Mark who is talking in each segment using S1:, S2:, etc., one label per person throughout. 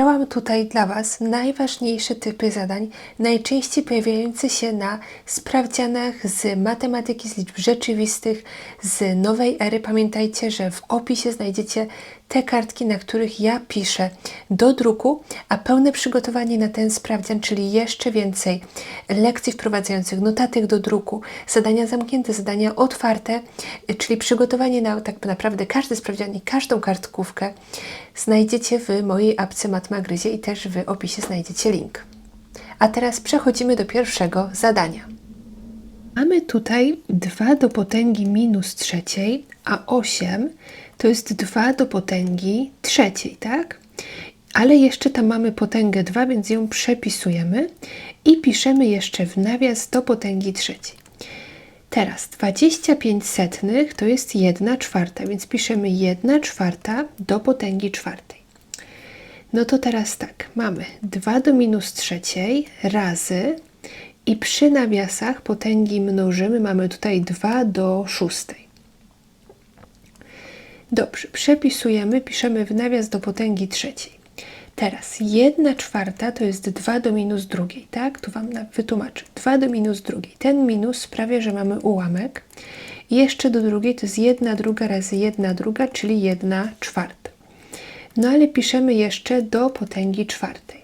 S1: Wybrałam tutaj dla Was najważniejsze typy zadań, najczęściej pojawiające się na sprawdzianach z matematyki, z liczb rzeczywistych, z nowej ery. Pamiętajcie, że w opisie znajdziecie te kartki, na których ja piszę do druku, a pełne przygotowanie na ten sprawdzian, czyli jeszcze więcej lekcji wprowadzających, notatek do druku, zadania zamknięte, zadania otwarte, czyli przygotowanie na tak naprawdę każdy sprawdzian i każdą kartkówkę znajdziecie w mojej apce Matmagryzie i też w opisie znajdziecie link. A teraz przechodzimy do pierwszego zadania. Mamy tutaj 2 do potęgi minus trzeciej, a 8 to jest 2 do potęgi trzeciej, tak? Ale jeszcze tam mamy potęgę 2, więc ją przepisujemy i piszemy jeszcze w nawias do potęgi trzeciej. Teraz 25 setnych to jest 1 czwarta, więc piszemy 1 czwarta do potęgi czwartej. No to teraz tak, mamy 2 do minus trzeciej razy i przy nawiasach potęgi mnożymy, mamy tutaj 2 do szóstej. Dobrze, przepisujemy, piszemy w nawias do potęgi trzeciej. Teraz 1 czwarta to jest 2 do minus drugiej, tak? Tu Wam wytłumaczę. 2 do minus drugiej. Ten minus sprawia, że mamy ułamek. Jeszcze do drugiej to jest 1 druga razy 1 druga, czyli 1 czwarta. No ale piszemy jeszcze do potęgi czwartej.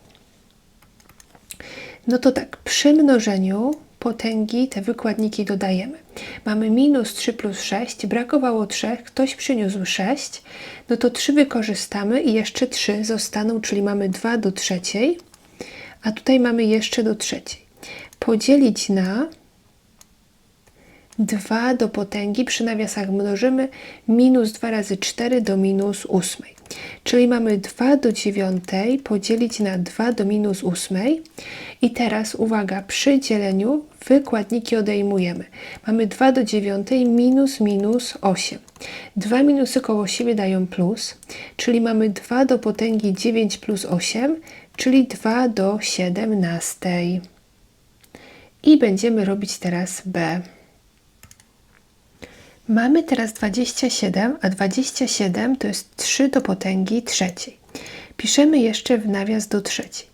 S1: No to tak, przy mnożeniu potęgi te wykładniki dodajemy. Mamy minus 3 plus 6, brakowało 3, ktoś przyniósł 6, no to 3 wykorzystamy i jeszcze 3 zostaną, czyli mamy 2 do trzeciej, a tutaj mamy jeszcze do trzeciej. Podzielić na 2 do potęgi, przy nawiasach mnożymy, minus 2 razy 4 do minus 8. Czyli mamy 2 do dziewiątej podzielić na 2 do minus 8. I teraz uwaga, przy dzieleniu wykładniki odejmujemy. Mamy 2 do dziewiątej minus minus 8. Dwa minusy koło siebie dają plus, czyli mamy 2 do potęgi 9 plus 8, czyli 2 do 17. I będziemy robić teraz B. Mamy teraz 27, a 27 to jest 3 do potęgi trzeciej. Piszemy jeszcze w nawias do trzeciej.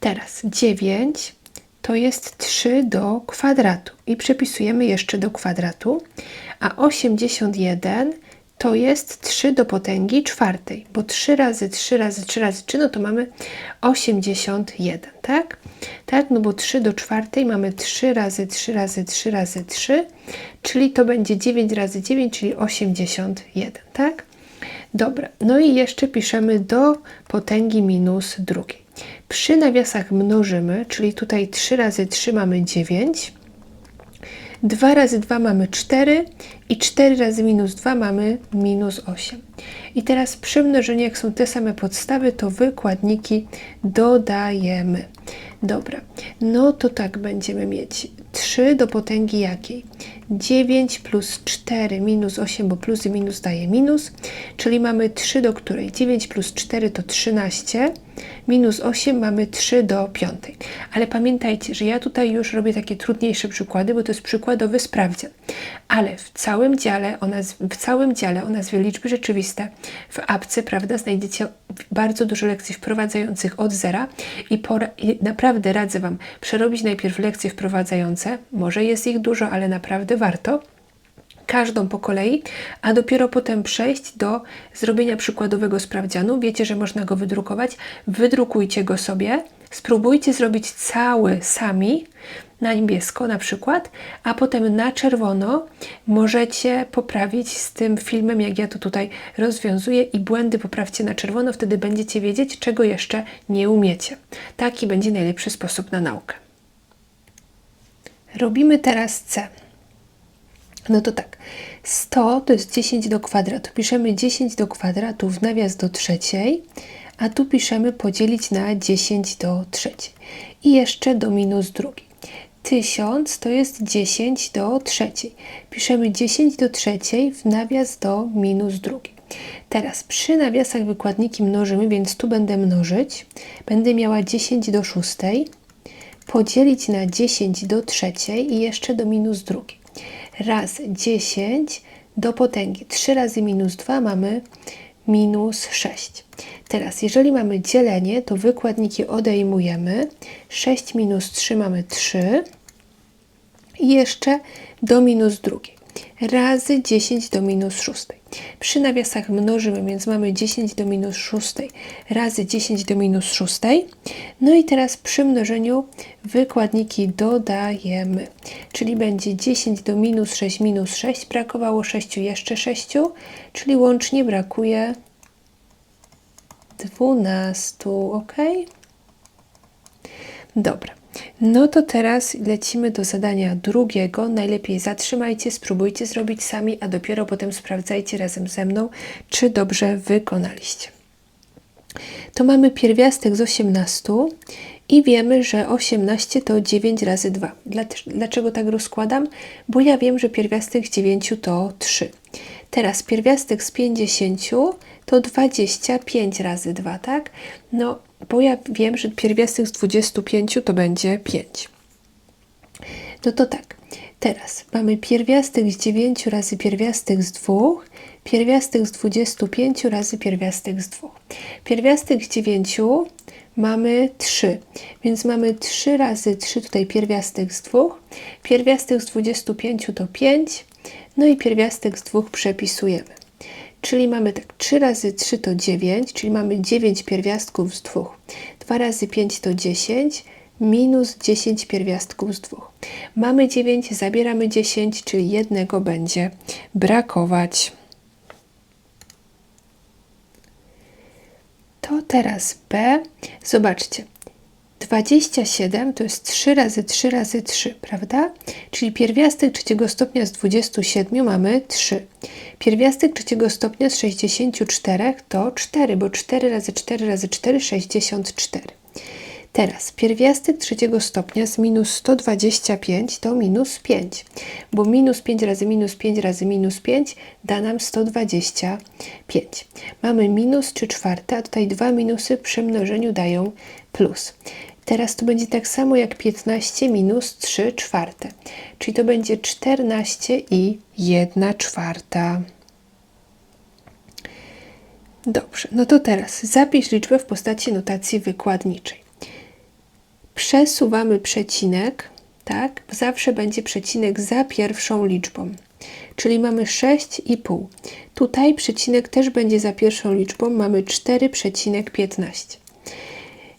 S1: Teraz 9 to jest 3 do kwadratu i przepisujemy jeszcze do kwadratu, a 81 to jest 3 do potęgi czwartej, bo 3 razy 3 razy 3 razy 3, no to mamy 81, tak? Tak, no bo 3 do czwartej mamy 3 razy 3 razy 3 razy 3, czyli to będzie 9 razy 9, czyli 81, tak? Dobra, no i jeszcze piszemy do potęgi minus drugiej. Przy nawiasach mnożymy, czyli tutaj 3 razy 3 mamy 9, 2 razy 2 mamy 4 i 4 razy minus 2 mamy minus 8. I teraz przy mnożeniu, jak są te same podstawy, to wykładniki dodajemy. Dobra, no to tak będziemy mieć 3 do potęgi jakiej? 9 plus 4 minus 8, bo plus i minus daje minus, czyli mamy 3 do której? 9 plus 4 to 13, minus 8 mamy 3 do 5. Ale pamiętajcie, że ja tutaj już robię takie trudniejsze przykłady, bo to jest przykładowy sprawdzian. Ale w całym dziale o, w całym dziale o nazwie liczby rzeczywiste w apce, prawda, znajdziecie bardzo dużo lekcji wprowadzających od zera i, i naprawdę radzę Wam przerobić najpierw lekcje wprowadzające, może jest ich dużo, ale naprawdę warto, każdą po kolei, a dopiero potem przejść do zrobienia przykładowego sprawdzianu. Wiecie, że można go wydrukować. Wydrukujcie go sobie, spróbujcie zrobić cały sami, na niebiesko na przykład, a potem na czerwono możecie poprawić z tym filmem, jak ja to tutaj rozwiązuję i błędy poprawcie na czerwono, wtedy będziecie wiedzieć, czego jeszcze nie umiecie. Taki będzie najlepszy sposób na naukę. Robimy teraz C. No to tak, 100 to jest 10 do kwadratu. Piszemy 10 do kwadratu w nawias do trzeciej, a tu piszemy podzielić na 10 do trzeciej. I jeszcze do minus drugiej. 1000 to jest 10 do trzeciej. Piszemy 10 do trzeciej w nawias do minus drugiej. Teraz przy nawiasach wykładniki mnożymy, więc tu będę mnożyć. Będę miała 10 do szóstej, podzielić na 10 do trzeciej i jeszcze do minus drugiej. Raz 10 do potęgi. 3 razy minus 2 mamy minus 6. Teraz, jeżeli mamy dzielenie, to wykładniki odejmujemy. 6 minus 3 mamy 3. I jeszcze do minus drugiej. Razy 10 do minus 6. Przy nawiasach mnożymy, więc mamy 10 do minus 6 razy 10 do minus 6. No i teraz przy mnożeniu wykładniki dodajemy. Czyli będzie 10 do minus 6 minus 6. Brakowało 6, jeszcze 6. Czyli łącznie brakuje 12. Ok? Dobra. No to teraz lecimy do zadania drugiego. Najlepiej zatrzymajcie, spróbujcie zrobić sami, a dopiero potem sprawdzajcie razem ze mną, czy dobrze wykonaliście. To mamy pierwiastek z 18 i wiemy, że 18 to 9 razy 2. Dlaczego tak rozkładam? Bo ja wiem, że pierwiastek z 9 to 3. Teraz pierwiastek z 50 to 25 razy 2, tak? No, bo ja wiem, że pierwiastek z 25 to będzie 5. No to tak, teraz mamy pierwiastek z 9 razy pierwiastek z 2, pierwiastek z 25 razy pierwiastek z 2. Pierwiastek z 9 mamy 3, więc mamy 3 razy 3 tutaj pierwiastek z 2, pierwiastek z 25 to 5, no i pierwiastek z 2 przepisujemy. Czyli mamy tak 3 razy 3 to 9, czyli mamy 9 pierwiastków z 2. 2 razy 5 to 10, minus 10 pierwiastków z 2. Mamy 9, zabieramy 10, czyli jednego będzie brakować. To teraz B. Zobaczcie, 27 to jest 3 razy 3 razy 3, prawda? Czyli pierwiastek trzeciego stopnia z 27 mamy 3. Pierwiastek trzeciego stopnia z 64 to 4, bo 4 razy 4 razy 4 64. Teraz pierwiastek trzeciego stopnia z minus 125 to minus 5, bo minus 5 razy minus 5 razy minus 5 da nam 125. Mamy minus 3 czwarte, a tutaj dwa minusy przy mnożeniu dają plus. Teraz to będzie tak samo jak 15 minus 3 czwarte, czyli to będzie 14 i 1 czwarta. Dobrze, no to teraz zapisz liczbę w postaci notacji wykładniczej. Przesuwamy przecinek, tak? Zawsze będzie przecinek za pierwszą liczbą. Czyli mamy 6,5. Tutaj przecinek też będzie za pierwszą liczbą, mamy 4,15.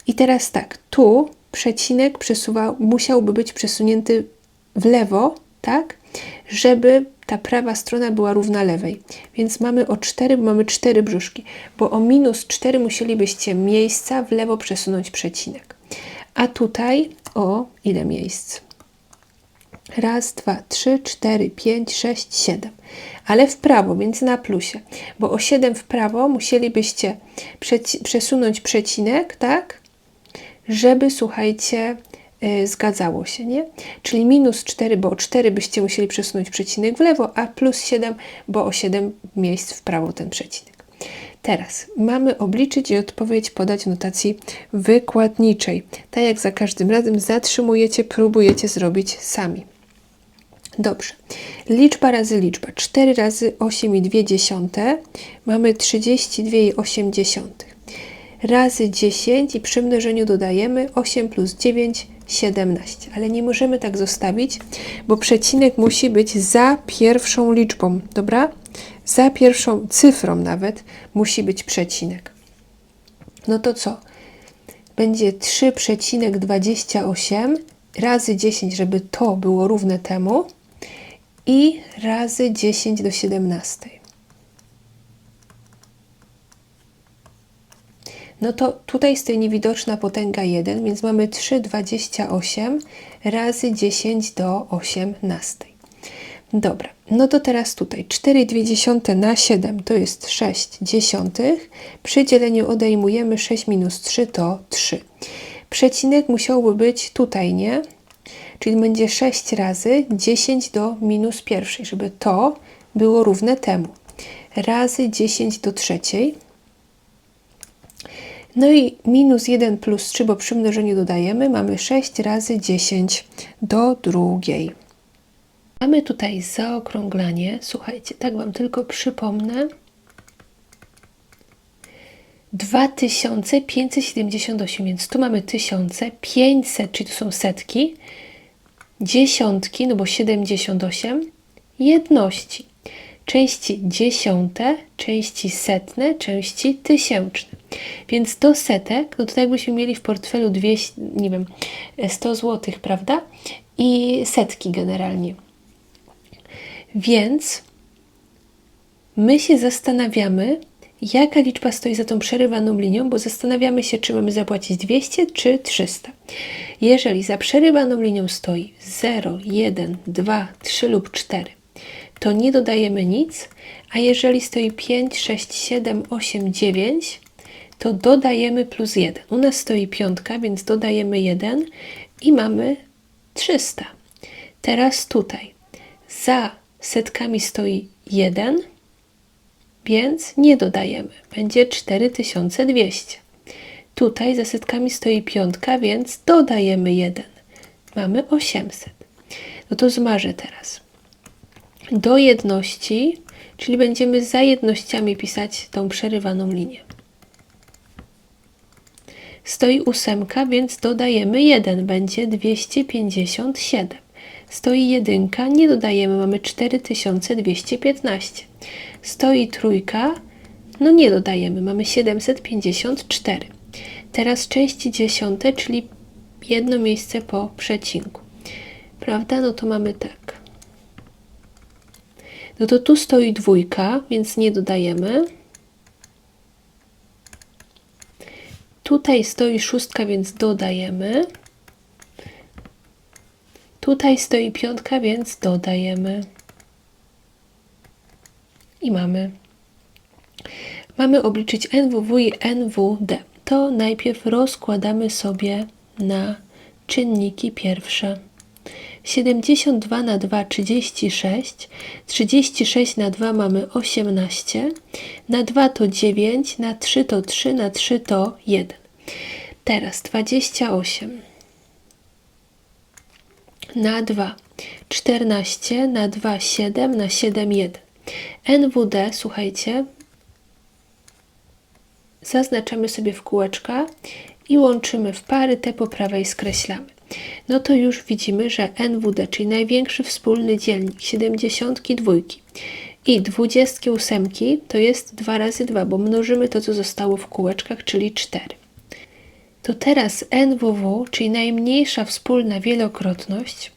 S1: I teraz tak, tu przecinek musiałby być przesunięty w lewo, tak? Żeby ta prawa strona była równa lewej. Więc mamy o 4, bo mamy 4 brzuszki, bo o minus 4 musielibyście miejsca w lewo przesunąć przecinek. A tutaj o ile miejsc? Raz, dwa, trzy, cztery, pięć, sześć, siedem. Ale w prawo, więc na plusie. Bo o 7 w prawo musielibyście przesunąć przecinek, tak? Żeby, słuchajcie, yy, zgadzało się, nie? Czyli minus 4, bo o 4 byście musieli przesunąć przecinek w lewo, a plus 7, bo o 7 miejsc w prawo ten przecinek. Teraz mamy obliczyć i odpowiedź podać w notacji wykładniczej. Tak jak za każdym razem zatrzymujecie, próbujecie zrobić sami. Dobrze. Liczba razy liczba. 4 razy 8,2 mamy 32,8 razy 10 i przy mnożeniu dodajemy 8 plus 9, 17. Ale nie możemy tak zostawić, bo przecinek musi być za pierwszą liczbą, dobra? Za pierwszą cyfrą nawet musi być przecinek. No to co? Będzie 3,28 razy 10, żeby to było równe temu i razy 10 do 17. No to tutaj stoi niewidoczna potęga 1, więc mamy 3,28 razy 10 do 18. Dobra, no to teraz tutaj 4,2 na 7 to jest 6 dziesiątych. Przy dzieleniu odejmujemy 6 minus 3 to 3. Przecinek musiałby być tutaj, nie? Czyli będzie 6 razy 10 do minus pierwszej, żeby to było równe temu. Razy 10 do trzeciej. No i minus 1 plus 3, bo przy mnożeniu dodajemy, mamy 6 razy 10 do drugiej. Mamy tutaj zaokrąglanie. Słuchajcie, tak Wam tylko przypomnę. 2578, więc tu mamy tysiące, 500, czyli to są setki, dziesiątki, no bo 78, jedności. Części dziesiąte, części setne, części tysięczne. Więc do setek, no to jakbyśmy mieli w portfelu 200, nie wiem, 100 zł, prawda? I setki generalnie. Więc my się zastanawiamy, jaka liczba stoi za tą przerywaną linią, bo zastanawiamy się, czy mamy zapłacić 200 czy 300. Jeżeli za przerywaną linią stoi 0, 1, 2, 3 lub 4, to nie dodajemy nic, a jeżeli stoi 5, 6, 7, 8, 9, to dodajemy plus 1. U nas stoi piątka, więc dodajemy 1 i mamy 300. Teraz tutaj za setkami stoi 1, więc nie dodajemy. Będzie 4200. Tutaj za setkami stoi piątka, więc dodajemy 1. Mamy 800. No to zmarzę teraz. Do jedności, czyli będziemy za jednościami pisać tą przerywaną linię. Stoi ósemka, więc dodajemy 1, będzie 257. Stoi jedynka, nie dodajemy, mamy 4215. Stoi trójka, no nie dodajemy, mamy 754. Teraz części dziesiąte, czyli jedno miejsce po przecinku. Prawda? No to mamy tak. No to tu stoi dwójka, więc nie dodajemy. Tutaj stoi szóstka, więc dodajemy. Tutaj stoi piątka, więc dodajemy. I mamy. Mamy obliczyć NWW i NWD. To najpierw rozkładamy sobie na czynniki pierwsze. 72 na 2 36, 36 na 2 mamy 18, na 2 to 9, na 3 to 3, na 3 to 1. Teraz 28 na 2, 14 na 2, 7 na 7, 1. NWD, słuchajcie, zaznaczamy sobie w kółeczka i łączymy w pary, te po prawej skreślamy. No to już widzimy, że NWD, czyli największy wspólny dzielnik 72 i 28 to jest 2 razy 2, bo mnożymy to, co zostało w kółeczkach, czyli 4. To teraz NWW, czyli najmniejsza wspólna wielokrotność,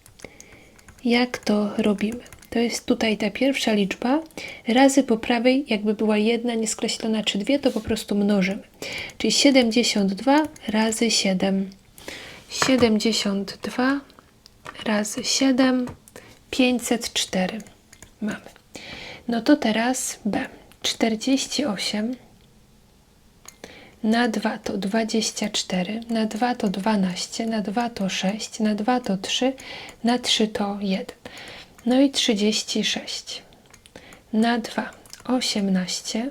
S1: jak to robimy? To jest tutaj ta pierwsza liczba, razy po prawej, jakby była jedna nieskreślona czy dwie, to po prostu mnożymy. Czyli 72 razy 7. 72 razy 7, 504 mamy. No to teraz B. 48 na 2 to 24, na 2 to 12, na 2 to 6, na 2 to 3, na 3 to 1. No i 36. Na 2 18,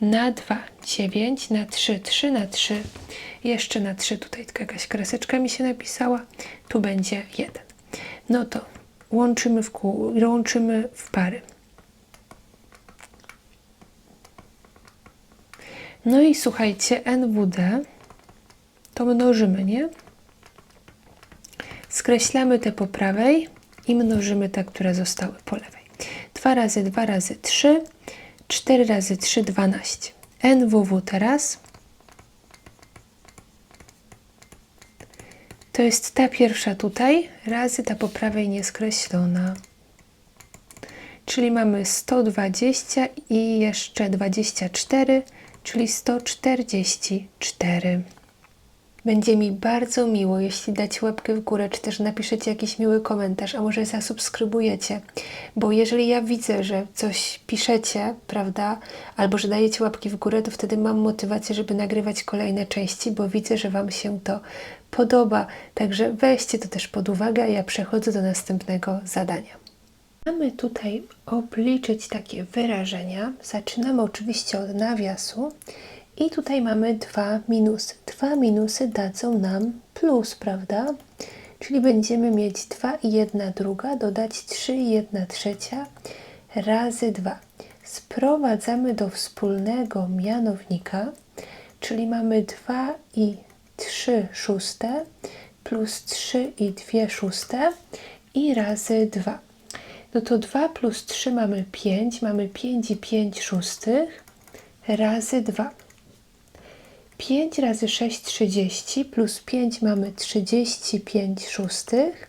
S1: na 2 9, na 3 3, na 3 jeszcze na 3 tutaj jakaś kreseczka mi się napisała. Tu będzie 1. No to łączymy w kół, łączymy w pary. No i słuchajcie, NWD to mnożymy, nie? Skreślamy te po prawej i mnożymy te, które zostały po lewej. 2 razy 2 razy 3, 4 razy 3, 12. NWW teraz to jest ta pierwsza tutaj, razy ta po prawej nieskreślona. Czyli mamy 120 i jeszcze 24, czyli 144. Będzie mi bardzo miło, jeśli dacie łapkę w górę, czy też napiszecie jakiś miły komentarz, a może zasubskrybujecie, bo jeżeli ja widzę, że coś piszecie, prawda, albo że dajecie łapki w górę, to wtedy mam motywację, żeby nagrywać kolejne części, bo widzę, że Wam się to podoba. Także weźcie to też pod uwagę, a ja przechodzę do następnego zadania. Mamy tutaj obliczyć takie wyrażenia. Zaczynamy oczywiście od nawiasu i tutaj mamy dwa minusy. Dwa minusy dadzą nam plus, prawda? Czyli będziemy mieć 2 i 1 druga, dodać 3 i 1 trzecia razy 2. Sprowadzamy do wspólnego mianownika. czyli mamy 2 i 3 szóste plus 3 i 2 szóste i razy 2. No to 2 plus 3 mamy 5, mamy 5 i 5 szóstych razy 2. 5 razy 6 30 plus 5 mamy 35 szóstych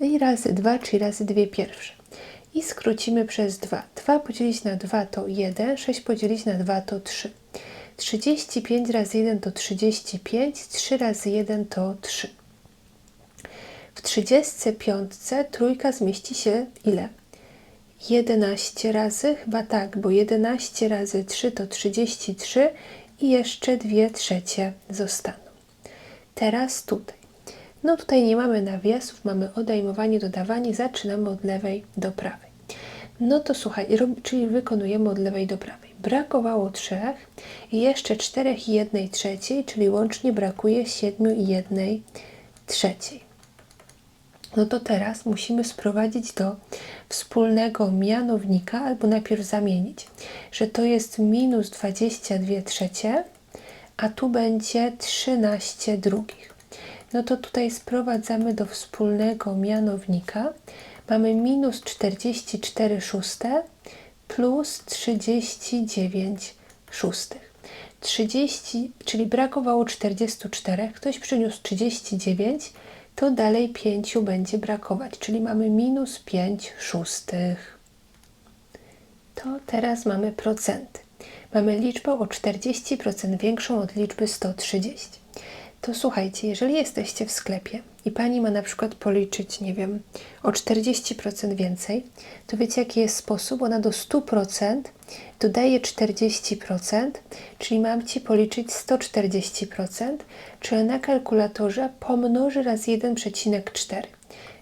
S1: i razy 2, czyli razy 2 pierwsze. I skrócimy przez 2. 2 podzielić na 2 to 1, 6 podzielić na 2 to 3. 35 razy 1 to 35, 3 razy 1 to 3. W 35 trójka zmieści się ile? 11 razy? Chyba tak, bo 11 razy 3 to 33 i jeszcze 2 trzecie zostaną. Teraz tutaj. No tutaj nie mamy nawiasów, mamy odejmowanie, dodawanie. Zaczynamy od lewej do prawej. No to słuchaj, czyli wykonujemy od lewej do prawej. Brakowało 3 i jeszcze 4 i 1 trzeciej, czyli łącznie brakuje 7 i 1 trzeciej. No to teraz musimy sprowadzić do wspólnego mianownika, albo najpierw zamienić, że to jest minus 22 trzecie, a tu będzie 13 drugich. No to tutaj sprowadzamy do wspólnego mianownika. Mamy minus 44 szóste plus 39 szóstych. 30, czyli brakowało 44, ktoś przyniósł 39, to dalej 5 będzie brakować, czyli mamy minus 5 szóstych. To teraz mamy procenty. Mamy liczbę o 40% większą od liczby 130. To słuchajcie, jeżeli jesteście w sklepie i pani ma na przykład policzyć, nie wiem, o 40% więcej, to wiecie jaki jest sposób? Ona do 100% dodaje 40%, czyli mam Ci policzyć 140%, czyli na kalkulatorze pomnoży razy 1,4.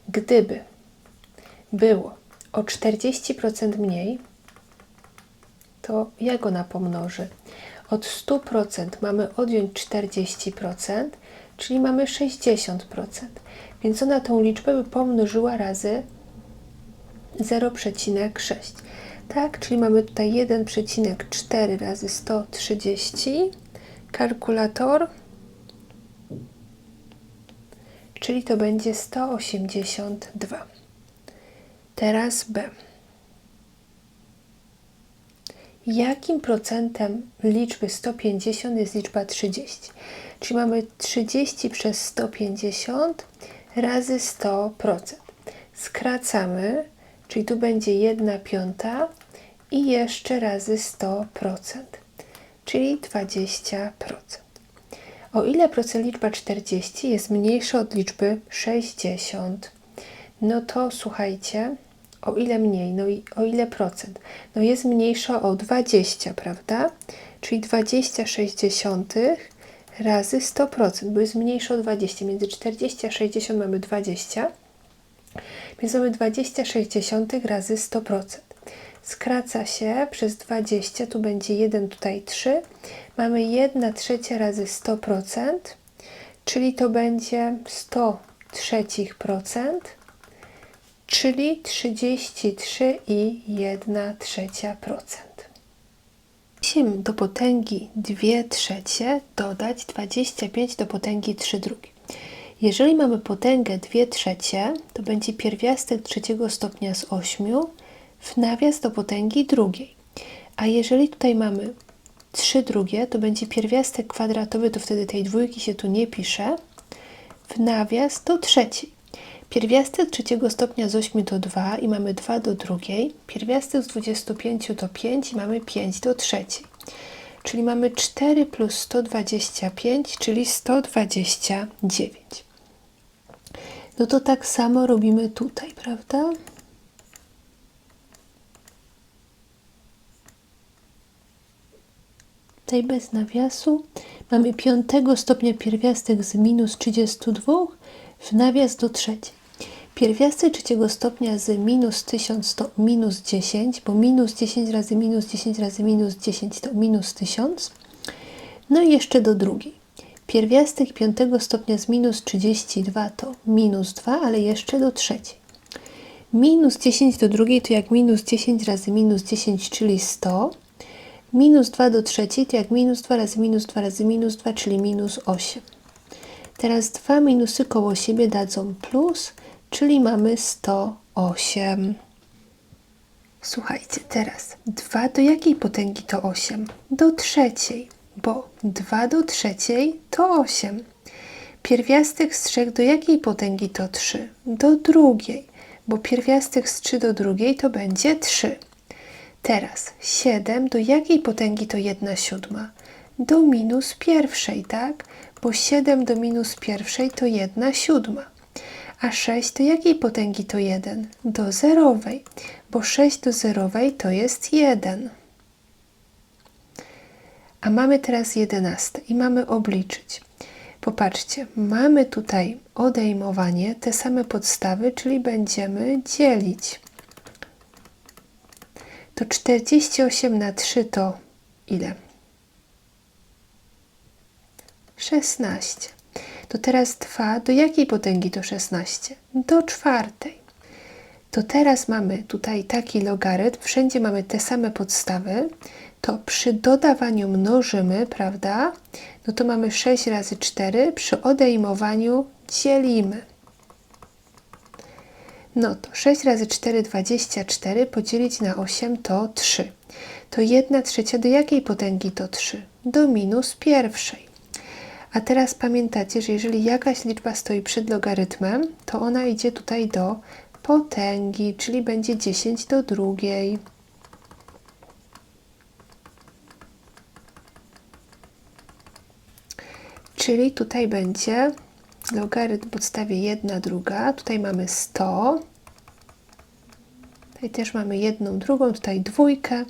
S1: Gdyby było o 40% mniej, to jak ona pomnoży? Od 100% mamy odjąć 40%, czyli mamy 60%. Więc ona tą liczbę by pomnożyła razy 0,6. Tak, czyli mamy tutaj 1,4 razy 130. Kalkulator. Czyli to będzie 182. Teraz B. Jakim procentem liczby 150 jest liczba 30? Czyli mamy 30 przez 150 razy 100%. Skracamy, czyli tu będzie 1 piąta i jeszcze razy 100%, czyli 20%. O ile procent liczba 40 jest mniejsza od liczby 60? No to słuchajcie, o ile mniej? No i o ile procent? No jest mniejsza o 20, prawda? Czyli 20 sześćdziesiątych razy 100%, bo jest mniejsza o 20. Między 40 a 60 mamy 20, więc mamy 20 sześćdziesiątych razy 100%. Skraca się przez 20, tu będzie 1, tutaj 3. Mamy 1 trzecia razy 100%, czyli to będzie 100 trzecich procent czyli 33,1 trzecia procent. 8 do potęgi 2 trzecie dodać 25 do potęgi 3 drugie. Jeżeli mamy potęgę 2 trzecie, to będzie pierwiastek trzeciego stopnia z 8 w nawias do potęgi drugiej. A jeżeli tutaj mamy 3 drugie, to będzie pierwiastek kwadratowy, to wtedy tej dwójki się tu nie pisze, w nawias do trzeciej. Pierwiastek trzeciego stopnia z 8 to 2 i mamy 2 do drugiej. Pierwiastek z 25 to 5 i mamy 5 do trzeciej. Czyli mamy 4 plus 125, czyli 129. No to tak samo robimy tutaj, prawda? Tutaj bez nawiasu mamy piątego stopnia pierwiastek z minus 32 w nawias do trzeciej. Pierwiastek trzeciego stopnia z minus 1000 to minus 10, bo minus 10 razy minus 10 razy minus 10 to minus 1000. No i jeszcze do drugiej. Pierwiastek piątego stopnia z minus 32 to minus 2, ale jeszcze do trzeciej. Minus 10 do drugiej to jak minus 10 razy minus 10, czyli 100. Minus 2 do trzeciej to jak minus 2 razy minus 2 razy minus 2, czyli minus 8. Teraz dwa minusy koło siebie dadzą plus, czyli mamy 108. Słuchajcie, teraz 2 do jakiej potęgi to 8? Do trzeciej, bo 2 do trzeciej to 8. Pierwiastek z 3 do jakiej potęgi to 3? Do drugiej, bo pierwiastek z 3 do drugiej to będzie 3. Teraz 7 do jakiej potęgi to 1 siódma? Do minus pierwszej, tak? Bo 7 do minus pierwszej to 1 siódma. A 6 do jakiej potęgi to 1? Do zerowej, bo 6 do zerowej to jest 1. A mamy teraz 11 i mamy obliczyć. Popatrzcie, mamy tutaj odejmowanie, te same podstawy, czyli będziemy dzielić. To 48 na 3 to ile? 16. To teraz 2 do jakiej potęgi to 16? Do czwartej. To teraz mamy tutaj taki logarytm, wszędzie mamy te same podstawy, to przy dodawaniu mnożymy, prawda? No to mamy 6 razy 4, przy odejmowaniu dzielimy. No to 6 razy 4, 24, podzielić na 8 to 3. To 1 trzecia do jakiej potęgi to 3? Do minus pierwszej. A teraz pamiętacie, że jeżeli jakaś liczba stoi przed logarytmem, to ona idzie tutaj do potęgi, czyli będzie 10 do drugiej. Czyli tutaj będzie logarytm podstawie 1, druga. Tutaj mamy 100. Tutaj też mamy jedną, drugą, tutaj dwójkę,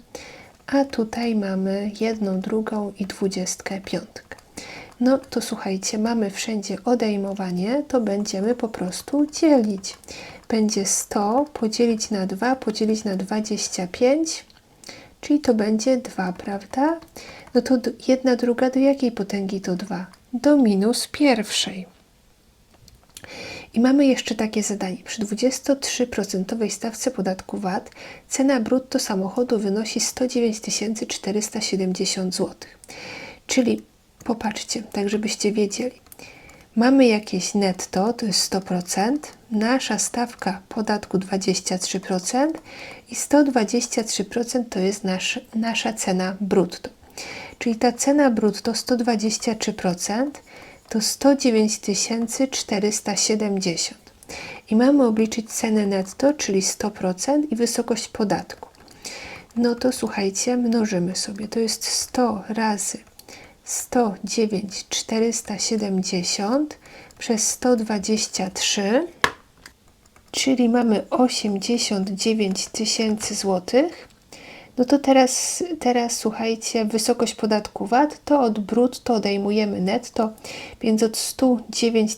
S1: a tutaj mamy jedną, drugą i dwudziestkę piątkę. No to słuchajcie, mamy wszędzie odejmowanie, to będziemy po prostu dzielić. Będzie 100 podzielić na 2, podzielić na 25, czyli to będzie 2, prawda? No to jedna druga do jakiej potęgi to 2? Do minus pierwszej. I mamy jeszcze takie zadanie. Przy 23% stawce podatku VAT cena brutto samochodu wynosi 109 470 zł. Czyli popatrzcie, tak żebyście wiedzieli. Mamy jakieś netto, to jest 100%, nasza stawka podatku 23% i 123% to jest nasz, nasza cena brutto. Czyli ta cena brutto 123% to 109 470. I mamy obliczyć cenę netto, czyli 100% i wysokość podatku. No to słuchajcie, mnożymy sobie. To jest 100 razy 109 470 przez 123, czyli mamy 89 tysięcy złotych. No to teraz, teraz słuchajcie, wysokość podatku VAT to od brutto odejmujemy netto, więc od 109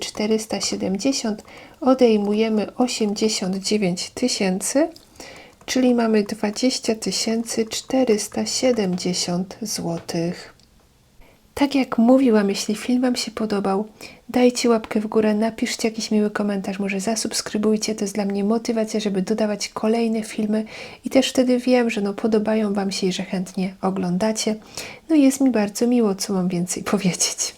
S1: 470 odejmujemy 89 tysięcy, czyli mamy 20 470 złotych. Tak jak mówiłam, jeśli film Wam się podobał, dajcie łapkę w górę, napiszcie jakiś miły komentarz, może zasubskrybujcie, to jest dla mnie motywacja, żeby dodawać kolejne filmy i też wtedy wiem, że no podobają Wam się i że chętnie oglądacie. No jest mi bardzo miło, co mam więcej powiedzieć.